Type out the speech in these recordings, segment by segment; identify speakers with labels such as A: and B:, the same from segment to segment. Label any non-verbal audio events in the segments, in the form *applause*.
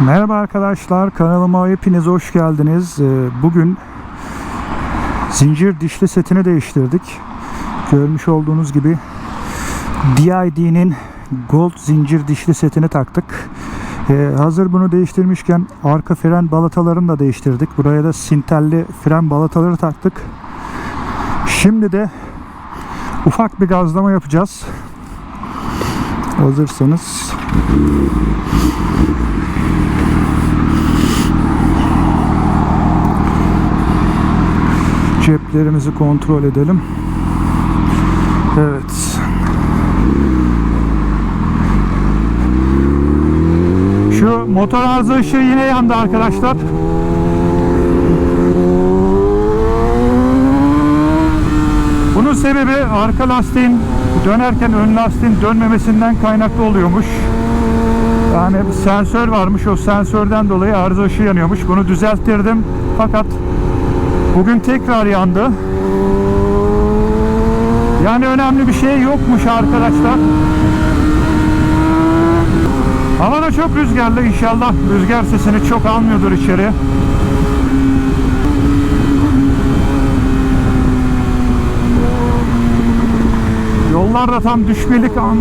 A: Merhaba arkadaşlar kanalıma hepiniz hoş geldiniz. Ee, Bugün zincir dişli setini değiştirdik. Görmüş olduğunuz gibi DID'nin Gold zincir dişli setini taktık. Ee, hazır bunu değiştirmişken arka fren balatalarını da değiştirdik. Buraya da sintelli fren balataları taktık. Şimdi de ufak bir gazlama yapacağız. Hazırsanız ceplerimizi kontrol edelim. Evet. Şu motor arıza ışığı yine yandı arkadaşlar. Bunun sebebi arka lastiğin dönerken ön lastiğin dönmemesinden kaynaklı oluyormuş. Yani sensör varmış. O sensörden dolayı arıza ışığı yanıyormuş. Bunu düzelttirdim. Fakat Bugün tekrar yandı. Yani önemli bir şey yokmuş arkadaşlar. Hava da çok rüzgarlı inşallah rüzgar sesini çok almıyordur içeri. Yollarda tam düşmelik an.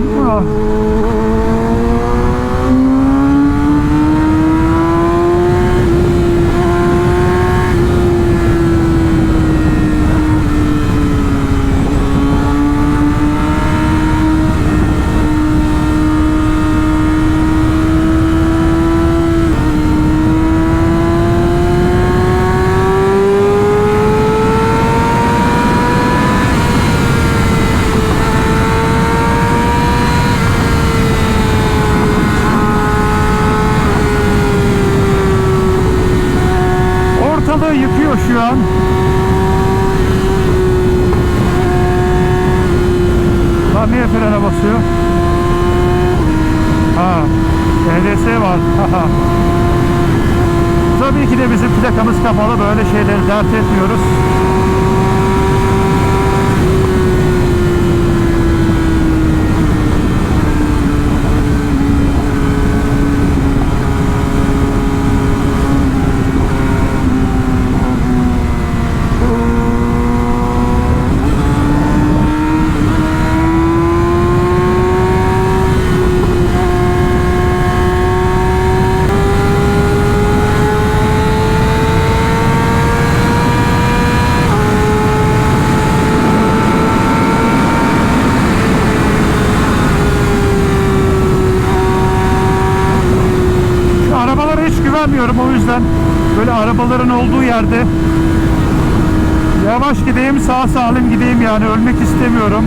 A: Basıyor? Ha, EDS var. *laughs* Tabii ki de bizim plakamız kapalı. Böyle şeyleri dert etmiyoruz. Şu arabalara hiç güvenmiyorum o yüzden böyle arabaların olduğu yerde yavaş gideyim sağ salim gideyim yani ölmek istemiyorum.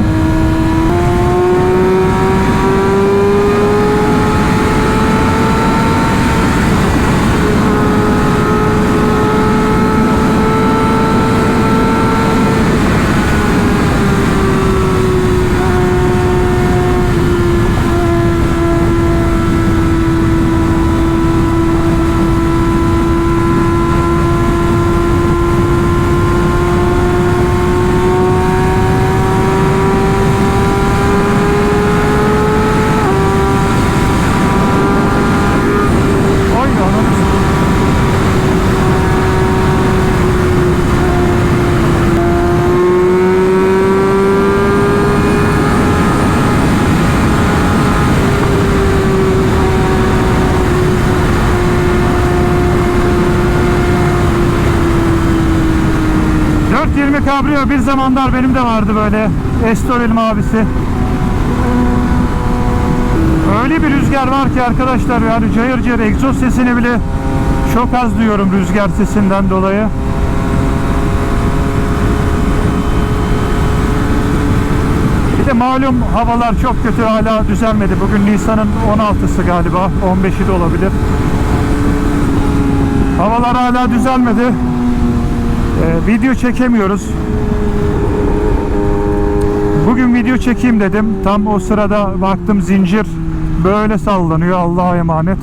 A: ...420 kabrio bir zamanlar benim de vardı böyle... ...Estoril mavisi. Öyle bir rüzgar var ki arkadaşlar yani cayır cayır egzoz sesini bile çok az duyuyorum rüzgar sesinden dolayı. Bir de malum havalar çok kötü hala düzelmedi. Bugün Nisan'ın 16'sı galiba 15'i de olabilir. Havalar hala düzelmedi. Ee, video çekemiyoruz. Bugün video çekeyim dedim. Tam o sırada baktım zincir böyle sallanıyor. Allah'a emanet.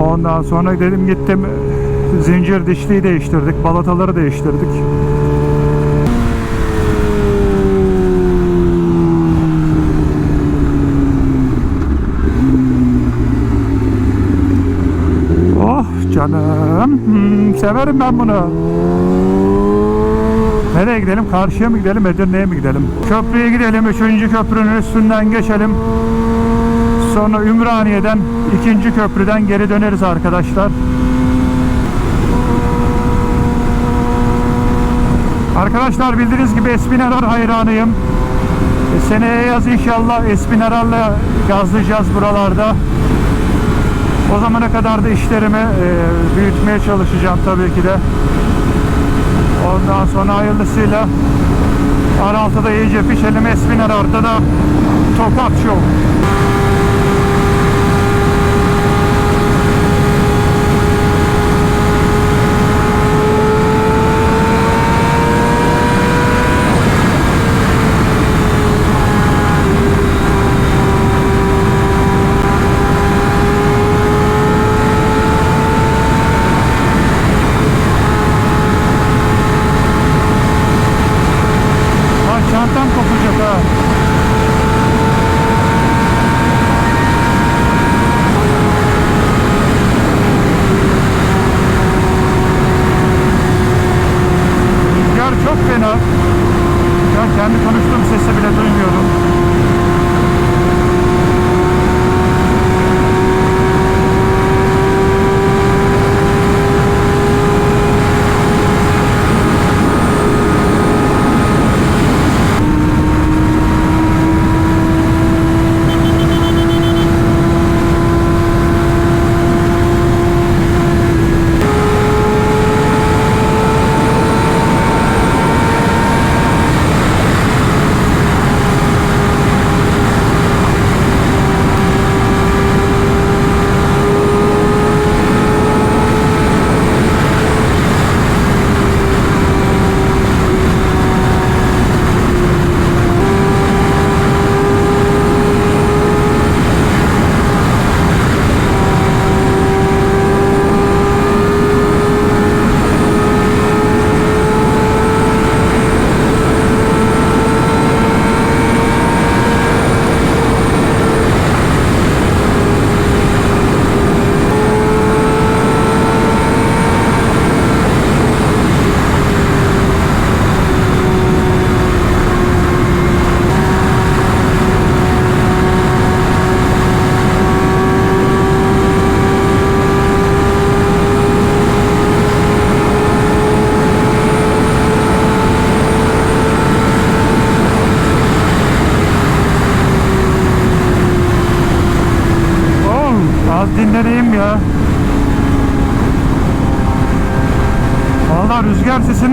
A: Ondan sonra dedim gittim zincir dişliği değiştirdik. Balataları değiştirdik. Canım. Hmm, severim ben bunu. Nereye gidelim? Karşıya mı gidelim? Edirne'ye mi gidelim? Köprüye gidelim. Üçüncü köprünün üstünden geçelim. Sonra Ümraniye'den ikinci köprüden geri döneriz arkadaşlar. Arkadaşlar bildiğiniz gibi Espinarar hayranıyım. E, seneye yaz inşallah Espinarar'la gazlayacağız buralarda. O zamana kadar da işlerimi e, büyütmeye çalışacağım tabii ki de. Ondan sonra hayırlısıyla R6'da iyice pişelim. Espinarar'da da tokat show.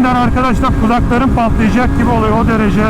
A: Sesinden arkadaşlar kulaklarım patlayacak gibi oluyor o derece.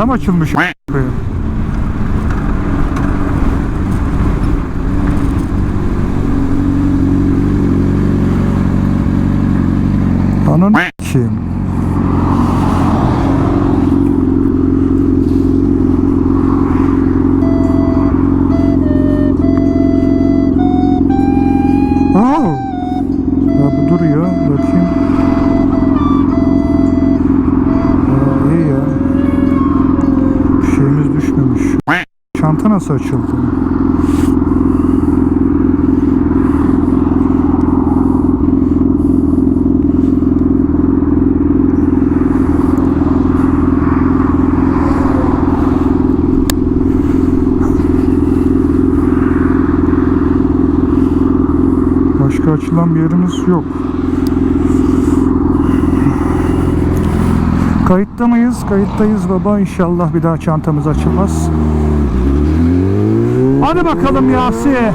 A: Çantam açılmış. a**ayım. Nasıl açıldı? Başka açılan bir yerimiz yok. Kayıtta mıyız? Kayıttayız baba. İnşallah bir daha çantamız açılmaz. Hadi bakalım Yasi.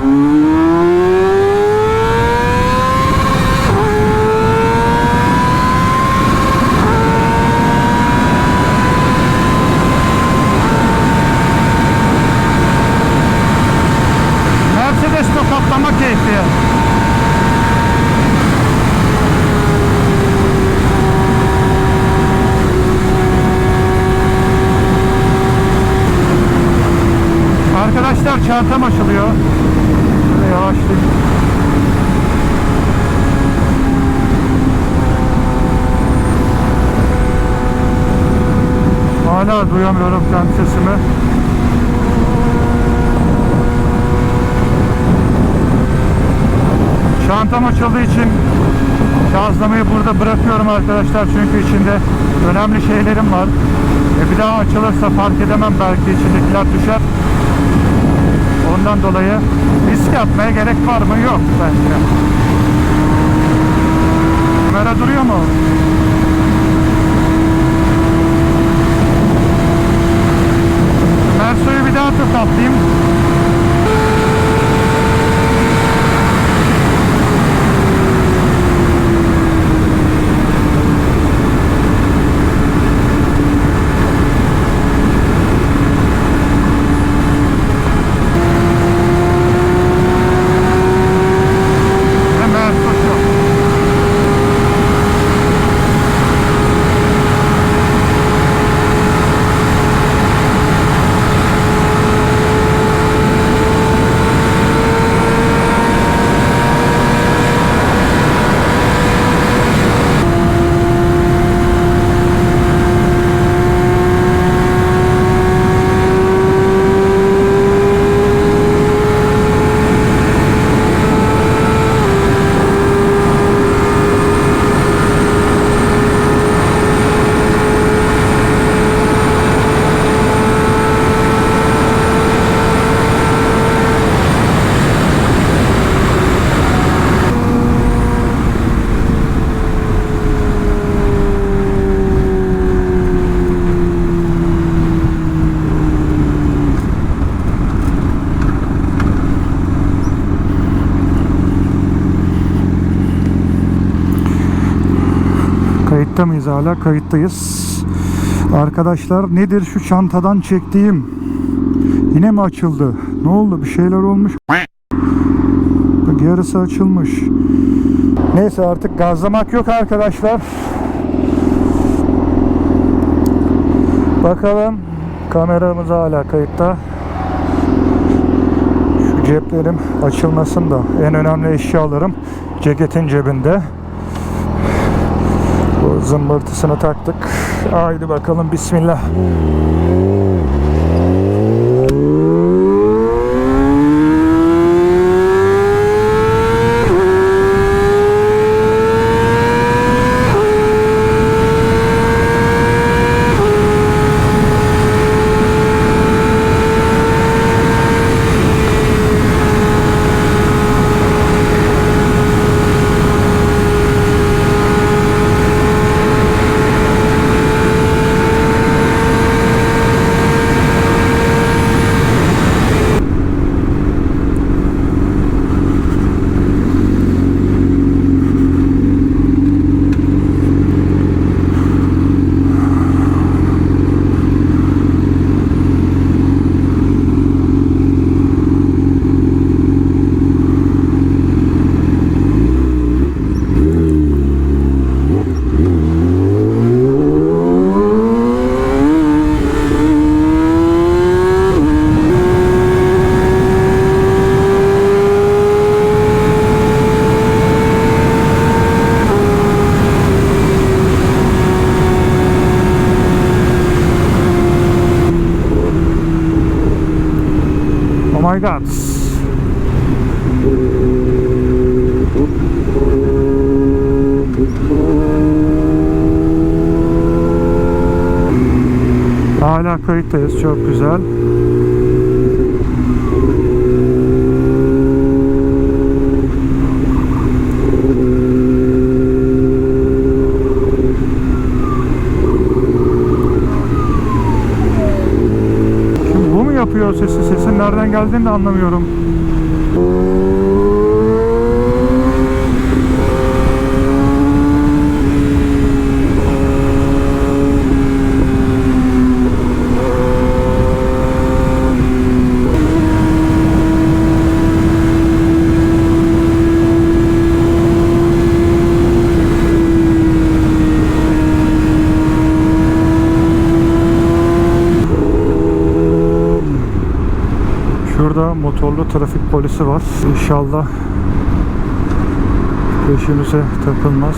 A: Hala duyamıyorum kendi sesimi. Çantam açıldığı için gazlamayı burada bırakıyorum arkadaşlar çünkü içinde önemli şeylerim var. E bir daha açılırsa fark edemem belki içindekiler düşer. Ondan dolayı risk atmaya gerek var mı? Yok bence. Kamera duruyor mu? Merso'yu bir daha tıklatayım. Ve Merso şu. Kayıtta mıyız hala? Kayıttayız. Arkadaşlar nedir şu çantadan çektiğim? Yine mi açıldı? Ne oldu? Bir şeyler olmuş. Bak yarısı açılmış. Neyse artık gazlamak yok arkadaşlar. Bakalım kameramız hala kayıtta. Şu ceplerim açılmasın da en önemli eşyalarım ceketin cebinde. Zımbırtısını taktık. Haydi bakalım bismillah. Kayıttayız. Çok güzel. Şimdi bu mu yapıyor sesi? Sesin nereden geldiğini de anlamıyorum. Motorlu trafik polisi var. İnşallah peşimize takılmaz.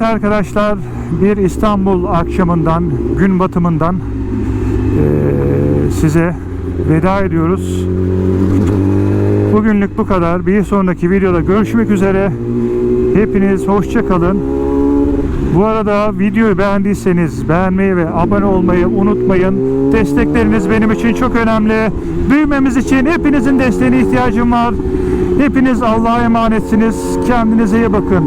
A: Evet arkadaşlar bir İstanbul akşamından gün batımından size veda ediyoruz. Bugünlük bu kadar. Bir sonraki videoda görüşmek üzere. Hepiniz hoşça kalın. Bu arada videoyu beğendiyseniz beğenmeyi ve abone olmayı unutmayın. Destekleriniz benim için çok önemli. Büyümemiz için hepinizin desteğine ihtiyacım var. Hepiniz Allah'a emanetsiniz. Kendinize iyi bakın.